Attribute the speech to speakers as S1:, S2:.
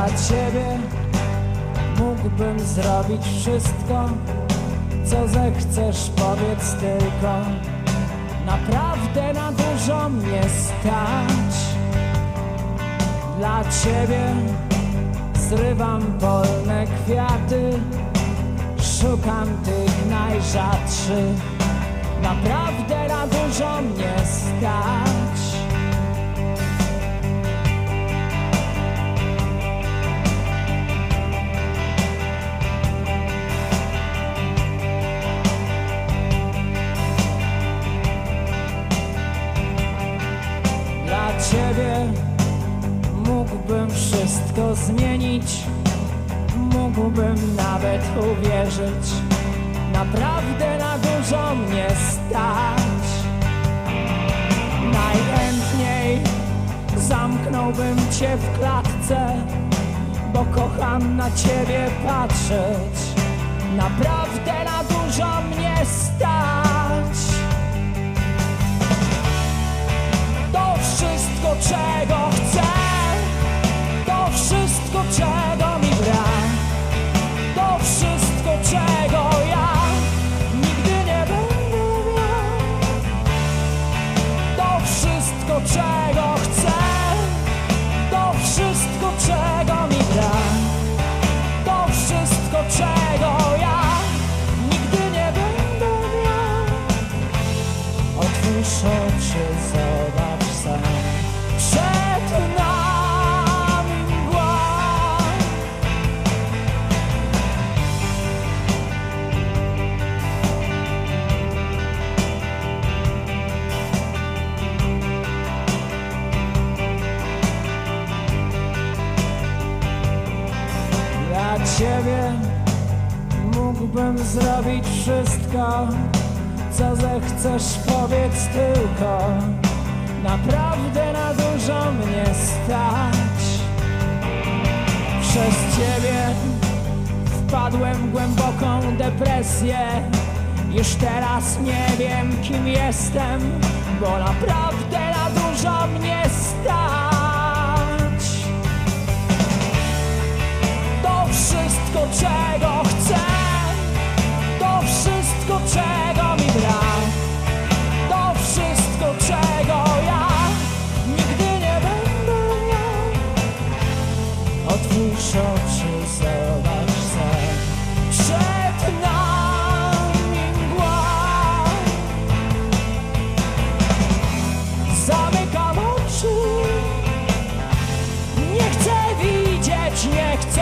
S1: Dla ciebie mógłbym zrobić wszystko, co zechcesz, powiedz tylko. Naprawdę na dużo mnie stać. Dla ciebie zrywam polne kwiaty, szukam tych najrzadszych. Naprawdę na dużo mnie stać. Mógłbym wszystko zmienić, mógłbym nawet uwierzyć. Naprawdę na dużo mnie stać. Najchętniej zamknąłbym cię w klatce, bo kocham na ciebie patrzeć. Naprawdę na dużo mnie stać. Ciebie mógłbym zrobić wszystko co zechcesz, powiedz tylko. Naprawdę na dużo mnie stać. Przez ciebie wpadłem w głęboką depresję. Już teraz nie wiem, kim jestem, bo naprawdę na dużo wszystko, czego chcę, to wszystko, czego mi brak, to wszystko, czego ja nigdy nie będę miał. Otwórz oczy, zobacz sam, przed nami mgła. Zamykam oczy. Nie chcę widzieć, nie chcę